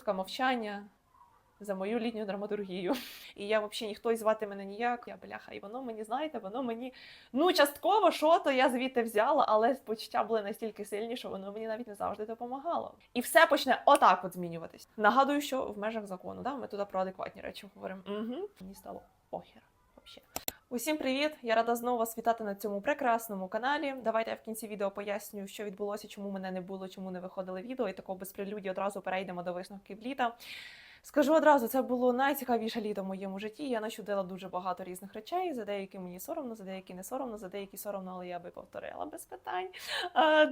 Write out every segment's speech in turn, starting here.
Минутка мовчання за мою літню драматургію. І я взагалі ніхто і звати мене ніяк. Я бляха, і воно мені, знаєте, воно мені ну частково що то я звідти взяла, але почуття були настільки сильні, що воно мені навіть не завжди допомагало. І все почне отак от змінюватись. Нагадую, що в межах закону, да, ми туди про адекватні речі говоримо. Угу. Мені стало похер. Усім привіт! Я рада знову вас вітати на цьому прекрасному каналі. Давайте я в кінці відео поясню, що відбулося, чому мене не було, чому не виходили відео, і такого без прелюдії одразу перейдемо до висновків літа. Скажу одразу, це було найцікавіше літо в моєму житті. Я начудила дуже багато різних речей. За деякі мені соромно, за деякі не соромно, за деякі соромно, але я би повторила без питань.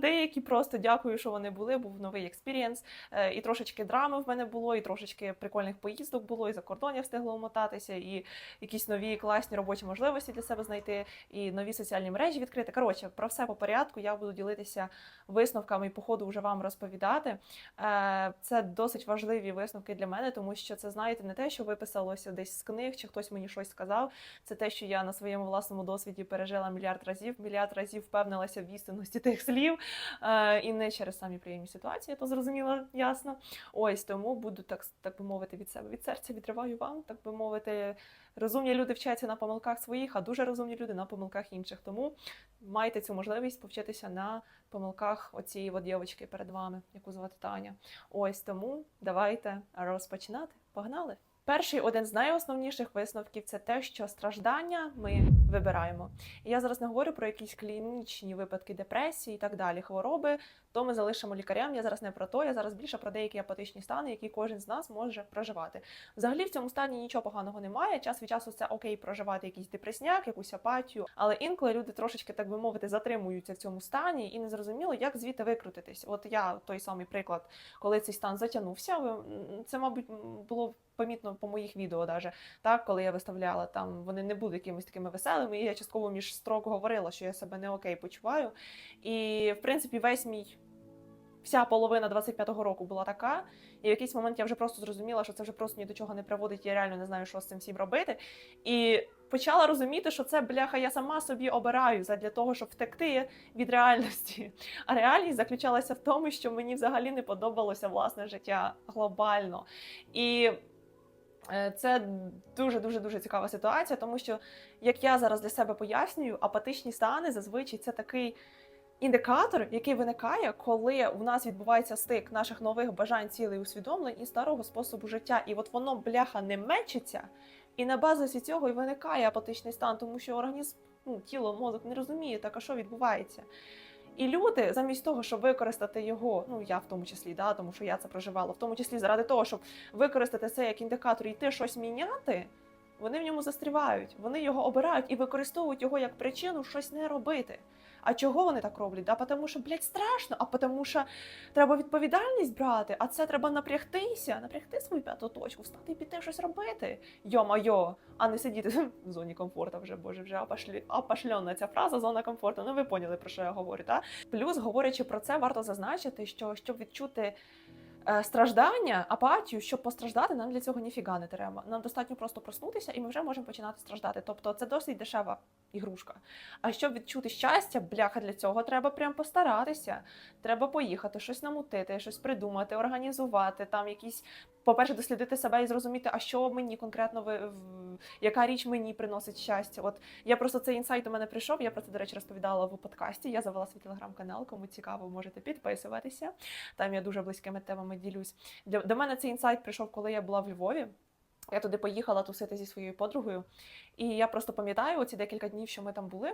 Деякі просто дякую, що вони були. Був новий експірієнс. Е, І трошечки драми в мене було, і трошечки прикольних поїздок було, і за кордон я встигла умотатися, і якісь нові класні робочі можливості для себе знайти, і нові соціальні мережі відкрити. Коротше, про все по порядку. Я буду ділитися висновками і по вже вам розповідати. Е, Це досить важливі висновки для мене, тому що це, знаєте, не те, що виписалося десь з книг, чи хтось мені щось сказав. Це те, що я на своєму власному досвіді пережила мільярд разів, мільярд разів впевнилася в істинності тих слів. Е, І не через самі приємні ситуації, я то зрозуміла ясно. Ось тому буду так, так би мовити від себе від серця відриваю вам, так би мовити. Розумні люди вчаться на помилках своїх, а дуже розумні люди на помилках інших. Тому майте цю можливість повчитися на помилках оцієї от дівчинки перед вами, яку звати Таня. Ось тому давайте розпочинати. Погнали! Перший один з найосновніших висновків це те, що страждання ми вибираємо. І я зараз не говорю про якісь клінічні випадки депресії і так далі, хвороби. То ми залишимо лікарям. Я зараз не про то, я зараз більше про деякі апатичні стани, які кожен з нас може проживати. Взагалі в цьому стані нічого поганого немає. Час від часу це окей проживати якийсь депресняк, якусь апатію, але інколи люди трошечки, так би мовити, затримуються в цьому стані і не зрозуміло, як звідти викрутитись. От я той самий приклад, коли цей стан затягнувся, це, мабуть, було помітно по моїх відео, даже так, коли я виставляла там, вони не були якимись такими веселими. І я частково між строк говорила, що я себе не окей почуваю. І в принципі, весь мій. Вся половина 25-го року була така, і в якийсь момент я вже просто зрозуміла, що це вже просто ні до чого не приводить. Я реально не знаю, що з цим всім робити. І почала розуміти, що це бляха, я сама собі обираю задля того, щоб втекти від реальності. А реальність заключалася в тому, що мені взагалі не подобалося власне життя глобально. І це дуже дуже дуже цікава ситуація, тому що, як я зараз для себе пояснюю, апатичні стани зазвичай це такий. Індикатор, який виникає, коли в нас відбувається стик наших нових бажань, цілей, усвідомлень і старого способу життя, і от воно бляха не мечиться, і на базисі цього і виникає апатичний стан, тому що організм, ну, тіло, мозок не розуміє, так а що відбувається. І люди, замість того, щоб використати його, ну я в тому числі, да, тому що я це проживала, в тому числі заради того, щоб використати це як індикатор і йти щось міняти, вони в ньому застрівають, вони його обирають і використовують його як причину щось не робити. А чого вони так роблять? Да, тому що, блядь, страшно, а тому що треба відповідальність брати, а це треба напрягтися, напрягти свою п'яту точку, встати і піти щось робити. Йо-майо, а не сидіти в зоні комфорту вже, боже, вже апашльонна ця фраза зона комфорту. Ну ви поняли, про що я говорю, так? Плюс, говорячи про це, варто зазначити, що щоб відчути. Е, Страждання, апатію, щоб постраждати, нам для цього ніфіга не треба. Нам достатньо просто проснутися, і ми вже можемо починати страждати. Тобто це досить дешева ігрушка. А щоб відчути щастя, бляха для цього треба прям постаратися. Треба поїхати, щось намутити, щось придумати, організувати, там якісь, по-перше, дослідити себе і зрозуміти, а що мені конкретно ви, яка річ мені приносить щастя. От я просто цей інсайт у мене прийшов. Я про це, до речі, розповідала в подкасті. Я завела свій телеграм-канал. Кому цікаво, можете підписуватися. Там я дуже близькими темами ділюсь. Для до мене цей інсайт прийшов, коли я була в Львові. Я туди поїхала тусити зі своєю подругою, і я просто пам'ятаю оці декілька днів, що ми там були.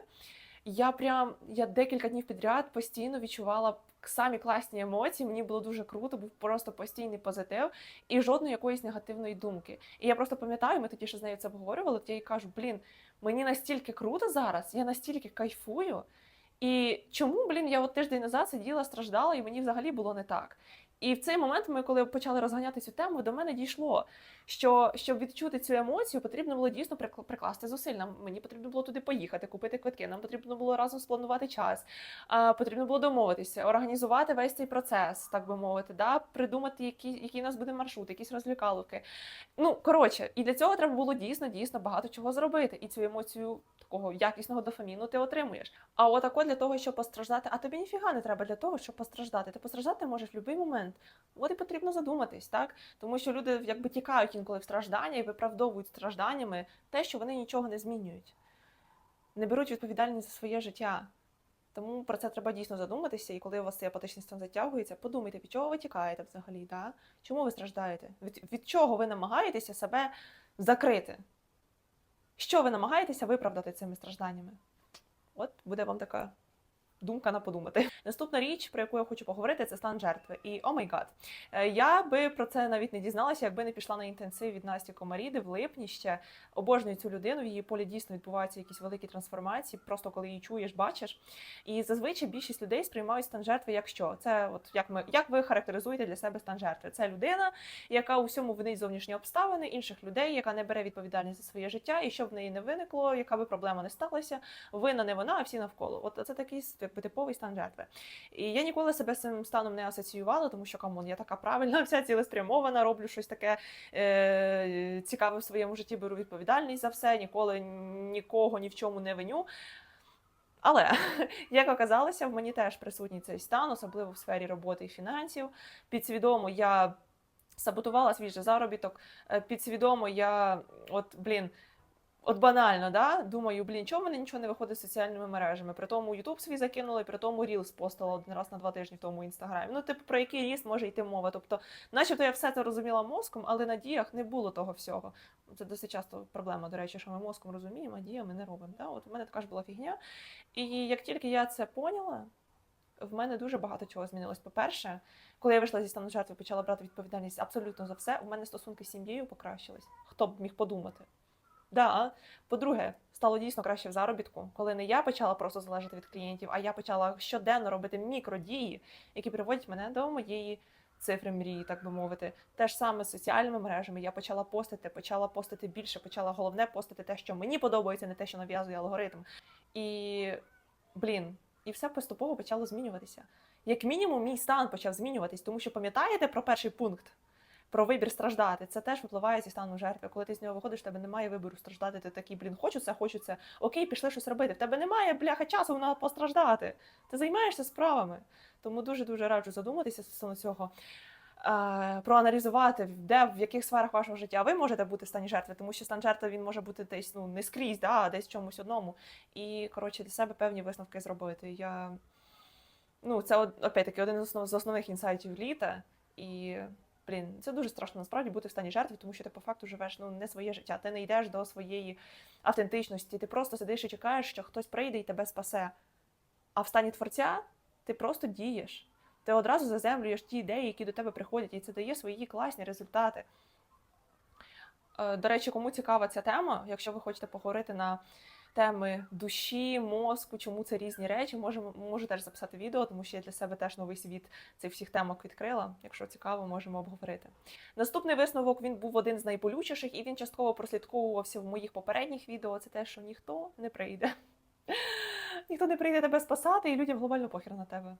Я прям я декілька днів підряд постійно відчувала самі класні емоції. Мені було дуже круто, був просто постійний позитив і жодної якоїсь негативної думки. І я просто пам'ятаю, ми тоді ще з нею це обговорювали. от Я їй кажу: блін, мені настільки круто зараз, я настільки кайфую. І чому, блін, я от тиждень назад сиділа, страждала, і мені взагалі було не так. І в цей момент ми, коли почали розганяти цю тему, до мене дійшло, що щоб відчути цю емоцію, потрібно було дійсно прикл- прикласти зусиль. Нам мені потрібно було туди поїхати, купити квитки. Нам потрібно було разом спланувати час. А, потрібно було домовитися, організувати весь цей процес, так би мовити, да? придумати, які, який у нас буде маршрут, якісь розвлікаловки. Ну коротше, і для цього треба було дійсно дійсно багато чого зробити. І цю емоцію такого якісного дофаміну ти отримуєш. А отако для того, щоб постраждати, а тобі ніфіга не треба для того, щоб постраждати. Ти постраждати можеш в будь-який момент. Момент. От і потрібно задуматись, так? Тому що люди якби тікають інколи в страждання і виправдовують стражданнями те, що вони нічого не змінюють, не беруть відповідальність за своє життя. Тому про це треба дійсно задуматися, і коли у вас цей апатичний стан затягується, подумайте, від чого ви тікаєте взагалі, да? чому ви страждаєте? Від, від чого ви намагаєтеся себе закрити? Що ви намагаєтеся виправдати цими стражданнями? От буде вам така думка на подумати. Наступна річ, про яку я хочу поговорити, це стан жертви. І о май гад, Е, я би про це навіть не дізналася, якби не пішла на інтенсив від Насті Комаріди в липні ще. Обожнюю цю людину. В її полі дійсно відбуваються якісь великі трансформації, просто коли її чуєш, бачиш. І зазвичай більшість людей сприймають стан жертви як що? Це от як ми як ви характеризуєте для себе стан жертви? Це людина, яка у всьому винить зовнішні обставини інших людей, яка не бере відповідальність за своє життя, і що в неї не виникло, яка би проблема не сталася, винна не вона, а всі навколо. От це такий якби типовий стан жертви. І я ніколи себе з цим станом не асоціювала, тому що камон, я така правильна, вся цілеспрямована, роблю щось таке е- цікаве в своєму житті, беру відповідальність за все, ніколи нікого ні в чому не виню. Але як оказалося, в мені теж присутній цей стан, особливо в сфері роботи і фінансів. Підсвідомо я саботувала свій же заробіток. е, Підсвідомо я, от блін, от банально, да? думаю, блін, чому мене нічого не виходить з соціальними мережами? При тому Ютуб свій закинула, і при тому Reels постила один раз на два тижні в тому інстаграмі. Ну, типу, про який ріст може йти мова? Тобто, начебто я все це розуміла мозком, але на діях не було того всього. Це досить часто проблема, до речі, що ми мозком розуміємо, а діями не робимо. Да? От у мене така ж була фігня. І як тільки я це поняла, в мене дуже багато чого змінилось. По-перше, коли я вийшла зі стану жертви, почала брати відповідальність абсолютно за все, у мене стосунки з сім'єю покращились. Хто б міг подумати? Да. По-друге, стало дійсно краще в заробітку, коли не я почала просто залежати від клієнтів, а я почала щоденно робити мікродії, які приводять мене до моєї цифри мрії, так би мовити. Те ж саме з соціальними мережами. Я почала постити, почала постити більше, почала головне постити те, що мені подобається, не те, що нав'язує алгоритм. І блін, і все поступово почало змінюватися. Як мінімум, мій стан почав змінюватись, тому що пам'ятаєте про перший пункт? Про вибір страждати, це теж випливає зі стану жертви. Коли ти з нього виходиш, в тебе немає вибору страждати. Ти такий, блін, хочу це, хочу це. Окей, пішли щось робити. В тебе немає бляха часу на постраждати. Ти займаєшся справами. Тому дуже дуже раджу задуматися стосовно цього. е, Проаналізувати, де в яких сферах вашого життя ви можете бути в стані жертви, тому що стан жертви він може бути десь ну не скрізь, да, а десь в чомусь одному. І коротше для себе певні висновки зробити. Я ну це опять-таки один з основ з основних інсайтів літа. І блін, це дуже страшно насправді бути в стані жертви, тому що ти по факту живеш ну не своє життя. Ти не йдеш до своєї автентичності. Ти просто сидиш і чекаєш, що хтось прийде і тебе спасе. А в стані творця ти просто дієш. Ти одразу заземлюєш ті ідеї, які до тебе приходять, і це дає свої класні результати. Е, До речі, кому цікава ця тема, якщо ви хочете поговорити на теми душі, мозку, чому це різні речі, можемо можу теж записати відео, тому що я для себе теж новий світ цих всіх темок відкрила. Якщо цікаво, можемо обговорити. Наступний висновок він був один з найболючіших, і він частково прослідковувався в моїх попередніх відео. Це те, що ніхто не прийде. Ніхто не прийде тебе спасати, і людям глобально похер на тебе.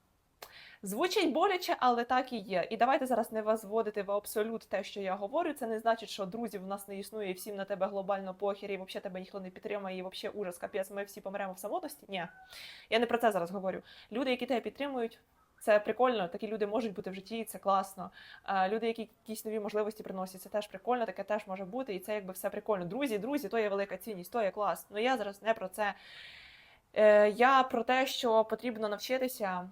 Звучить боляче, але так і є. І давайте зараз не возводити в абсолют те, що я говорю. Це не значить, що друзів у нас не існує, і всім на тебе глобально похер, і взагалі тебе ніхто не підтримує, і взагалі ужас, капець, ми всі помремо в самотності. Ні, я не про це зараз говорю. Люди, які тебе підтримують. Це прикольно, такі люди можуть бути в житті, це класно. Люди, які якісь нові можливості приносять, це теж прикольно, таке теж може бути, і це якби все прикольно. Друзі, друзі, то є велика цінність, то є клас. Ну я зараз не про це. Е, я про те, що потрібно навчитися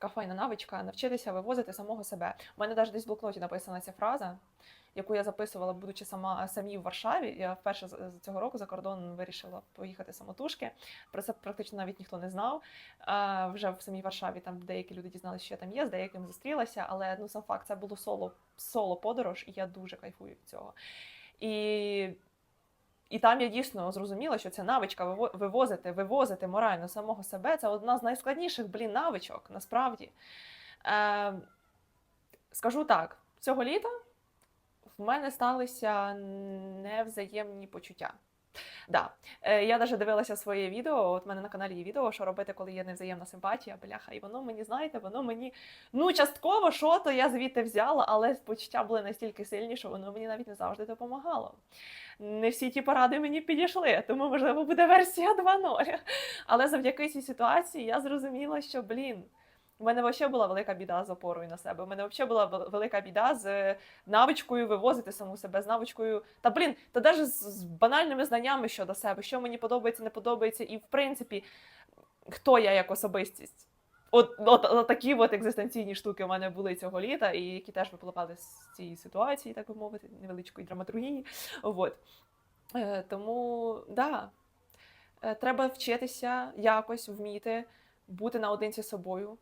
така файна навичка навчитися вивозити самого себе. У мене навіть десь в блокноті написана ця фраза, яку я записувала, будучи сама самі в Варшаві. Я вперше з цього року за кордон вирішила поїхати самотужки. Про це практично навіть ніхто не знав. А, вже в самій Варшаві там деякі люди дізналися, що я там є, з деякими зустрілася, але ну сам факт це було соло соло подорож, і я дуже кайфую від цього. І і там я дійсно зрозуміла, що ця навичка вивозити, вивозити морально самого себе це одна з найскладніших блін навичок, насправді. Е, скажу так, цього літа в мене сталися невзаємні почуття. Да. Е, я навіть дивилася своє відео. От в мене на каналі є відео, що робити, коли є невзаємна симпатія, бляха. І воно мені, знаєте, воно мені ну частково що то я звідти взяла, але почуття були настільки сильні, що воно мені навіть не завжди допомагало. Не всі ті поради мені підійшли, тому можливо буде версія 2.0. Але завдяки цій ситуації я зрозуміла, що блін. У мене взагалі була велика біда з опорою на себе. У мене взагалі була велика біда з е, навичкою вивозити саму себе, з навичкою. Та блін, та навіть з, банальними знаннями щодо себе, що мені подобається, не подобається, і в принципі, хто я як особистість. От, от, от такі от екзистенційні штуки у мене були цього літа, і які теж випливали з цієї ситуації, так би мовити, невеличкої драматургії. От. Е, тому, да, е, треба вчитися якось вміти бути наодинці з собою.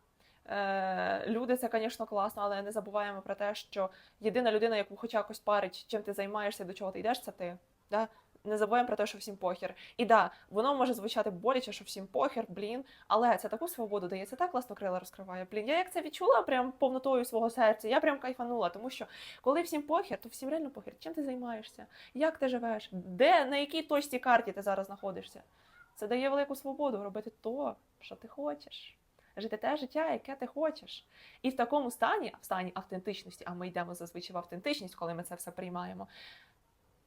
Е, люди, це, звісно, класно, але не забуваємо про те, що єдина людина, яку хоч якось парить, чим ти займаєшся, до чого ти йдеш, це ти. Да? Не забуваємо про те, що всім похер. І да, воно може звучати боляче, що всім похер, блін, але це таку свободу дає, це так класно крила розкриває. Блін, я як це відчула прям повнотою свого серця, я прям кайфанула, тому що коли всім похер, то всім реально похер. Чим ти займаєшся? Як ти живеш? Де на якій точці карті ти зараз знаходишся? Це дає велику свободу робити то, що ти хочеш. Жити те життя, яке ти хочеш. І в такому стані, в стані автентичності, а ми йдемо зазвичай в автентичність, коли ми це все приймаємо.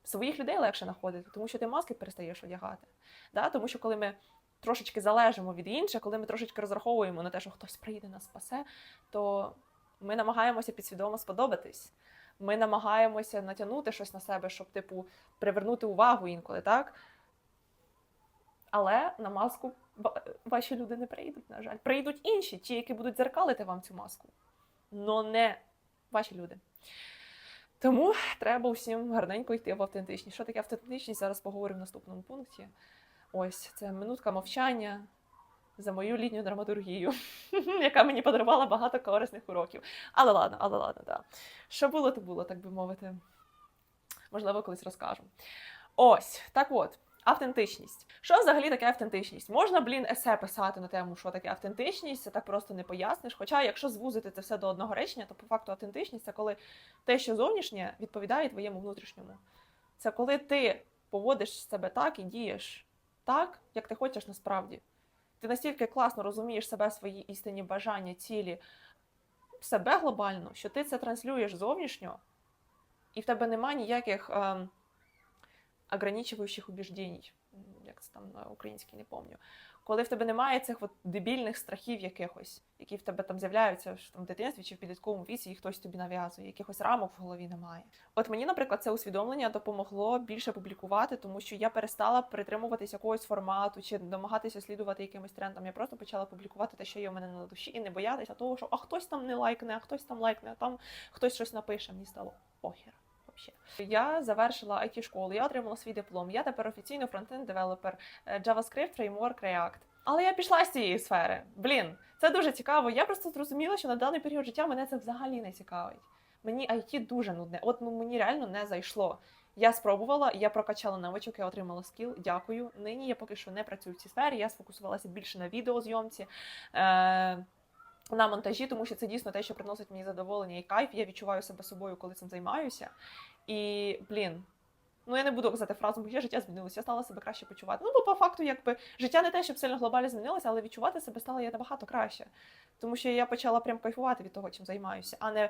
Своїх людей легше знаходити, тому що ти маски перестаєш одягати. Да? Тому що коли ми трошечки залежимо від інших, коли ми трошечки розраховуємо на те, що хтось прийде нас спасе, то ми намагаємося підсвідомо сподобатись. Ми намагаємося натягнути щось на себе, щоб, типу, привернути увагу інколи, так? Але на маску ваші люди не прийдуть, на жаль. Прийдуть інші, ті, які будуть дзеркалити вам цю маску. Но не ваші люди. Тому треба усім гарненько йти в автентичність. Що таке автентичність? Зараз поговоримо в наступному пункті. Ось це минутка мовчання за мою літню драматургію, яка мені подарувала багато корисних уроків. Але ладно, але ладно, так. Що було, то було, так би мовити. Можливо, колись розкажу. Ось, так от. Автентичність. Що взагалі таке автентичність? Можна, блін, есе писати на тему, що таке автентичність, це так просто не поясниш. Хоча, якщо звузити це все до одного речення, то по факту автентичність це коли те, що зовнішнє, відповідає твоєму внутрішньому. Це коли ти поводиш себе так і дієш так, як ти хочеш насправді. Ти настільки класно розумієш себе, свої істинні бажання, цілі, себе глобально, що ти це транслюєш зовнішньо, і в тебе немає ніяких. Ем, ограничиваючих убіждень, як це там на українській не пам'ятаю. Коли в тебе немає цих от дебільних страхів якихось, які в тебе там з'являються що там в дитинстві чи в підлітковому віці, і хтось тобі нав'язує, якихось рамок в голові немає. От мені, наприклад, це усвідомлення допомогло більше публікувати, тому що я перестала притримуватись якогось формату чи намагатися слідувати якимось трендам. Я просто почала публікувати те, що є в мене на душі, і не боятися того, що а хтось там не лайкне, а хтось там лайкне, а там хтось щось напише. Мені стало похер. Вообще. Я завершила it школу, я отримала свій диплом. Я тепер офіційно фронтенд девелопер е, JavaScript, Framework, React. Але я пішла з цієї сфери. Блін, це дуже цікаво. Я просто зрозуміла, що на даний період життя мене це взагалі не цікавить. Мені IT дуже нудне. От ну мені реально не зайшло. Я спробувала, я прокачала навичок, я отримала скіл. Дякую. Нині я поки що не працюю в цій сфері. Я сфокусувалася більше на відеозйомці. Е- на монтажі, тому що це дійсно те, що приносить мені задоволення і кайф. Я відчуваю себе собою, коли цим займаюся. І блін, ну я не буду казати фразу, моє життя змінилося, я стала себе краще почувати. Ну, бо по факту, якби життя не те, щоб сильно глобально змінилося, але відчувати себе стало я набагато краще. Тому що я почала прям кайфувати від того, чим займаюся, а не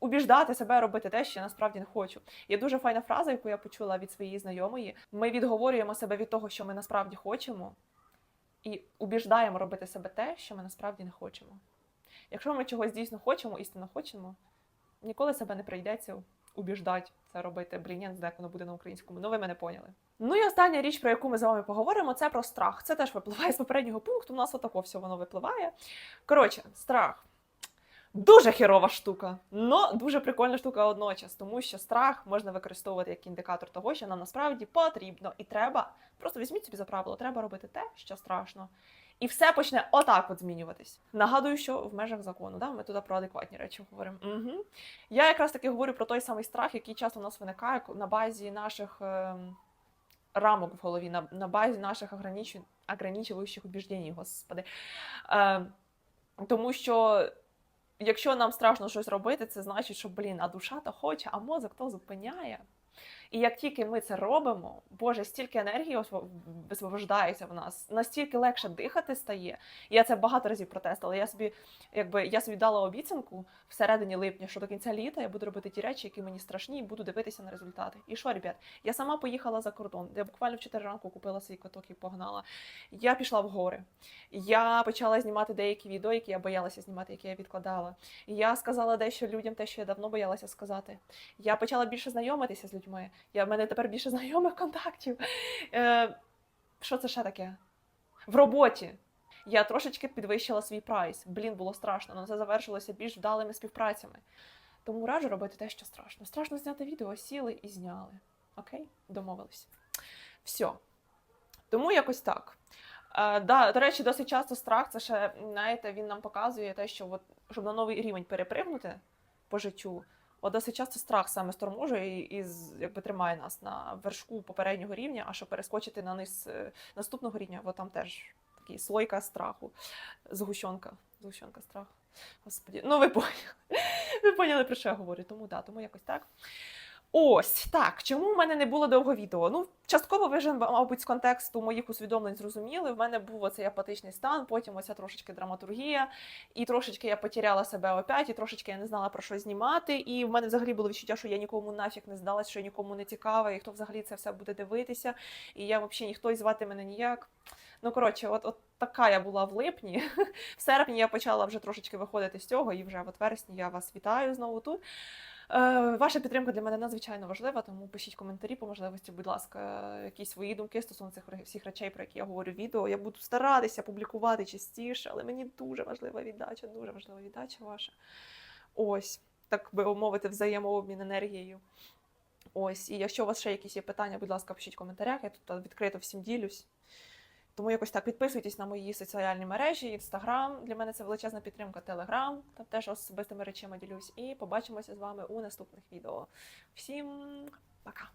убіждати себе робити те, що я насправді не хочу. Є дуже файна фраза, яку я почула від своєї знайомої. Ми відговорюємо себе від того, що ми насправді хочемо, і убіждаємо робити себе те, що ми насправді не хочемо. Якщо ми чогось дійсно хочемо, істинно хочемо, ніколи себе не прийдеться убіждати це робити. Блін, я не знаю, як воно буде на українському. Ну, ви мене поняли. Ну і остання річ, про яку ми з вами поговоримо, це про страх. Це теж випливає з попереднього пункту. У нас отако все воно випливає. Коротше, страх. Дуже хірова штука, но дуже прикольна штука одночас, тому що страх можна використовувати як індикатор того, що нам насправді потрібно і треба. Просто візьміть собі за правило, треба робити те, що страшно. І все почне отак от змінюватись. Нагадую, що в межах закону, да? ми туди про адекватні речі говоримо. Угу. Я якраз таки говорю про той самий страх, який часто у нас виникає на базі наших ем, рамок в голові, на, на базі наших ограничу- ограничуючих убіждень, господи. Ем, тому що якщо нам страшно щось робити, це значить, що блін, а душа то хоче, а мозок то зупиняє. І як тільки ми це робимо, Боже, стільки енергії осво- висвобождається в нас, настільки легше дихати стає. Я це багато разів протестила. Я собі, якби я собі дала обіцянку всередині липня, що до кінця літа я буду робити ті речі, які мені страшні, і буду дивитися на результати. І що, ребят, я сама поїхала за кордон. Я буквально в 4 ранку купила свій квиток і погнала. Я пішла в гори. Я почала знімати деякі відео, які я боялася знімати, які я відкладала. Я сказала дещо людям, те, що я давно боялася сказати. Я почала більше знайомитися з людьми. Я в мене тепер більше знайомих контактів. Е, що це ще таке? В роботі. Я трошечки підвищила свій прайс. Блін, було страшно, але це завершилося більш вдалими співпрацями. Тому раджу робити те, що страшно. Страшно зняти відео, сіли і зняли. Окей? Домовились. Все. Тому якось так. Е, да, до речі, досить часто страх, це ще, знаєте, він нам показує те, що от, щоб на новий рівень перепригнути по життю, от досить часто страх саме сторможує і, і якби тримає нас на вершку попереднього рівня, а щоб перескочити на низ е, наступного рівня, бо там теж такий слойка страху, згущенка, згущенка страху. Господі, ну ви поняли. Ви поняли, про що я говорю. Тому да, тому якось так. Ось так. Чому в мене не було довго відео? Ну, частково ви вже, мабуть, з контексту моїх усвідомлень зрозуміли. В мене був оцей апатичний стан, потім оця трошечки драматургія, і трошечки я потеряла себе опять, і трошечки я не знала про що знімати. І в мене взагалі було відчуття, що я нікому нафіг не здалась, що я нікому не цікава, і хто взагалі це все буде дивитися. І я взагалі ніхто і звати мене ніяк. Ну, коротше, от, от така я була в липні. В серпні я почала вже трошечки виходити з цього, і вже от вересні я вас вітаю знову тут. Е, Ваша підтримка для мене надзвичайно важлива, тому пишіть коментарі по можливості, будь ласка, якісь свої думки стосовно цих всіх речей, про які я говорю в відео. Я буду старатися публікувати частіше, але мені дуже важлива віддача, дуже важлива віддача ваша. Ось, так би мовити, взаємообмін енергією. Ось, і якщо у вас ще якісь є питання, будь ласка, пишіть в коментарях, я тут відкрито всім ділюсь. Тому якось так підписуйтесь на мої соціальні мережі, інстаграм. Для мене це величезна підтримка, телеграм, там теж особистими речами ділюсь. І побачимося з вами у наступних відео. Всім пока!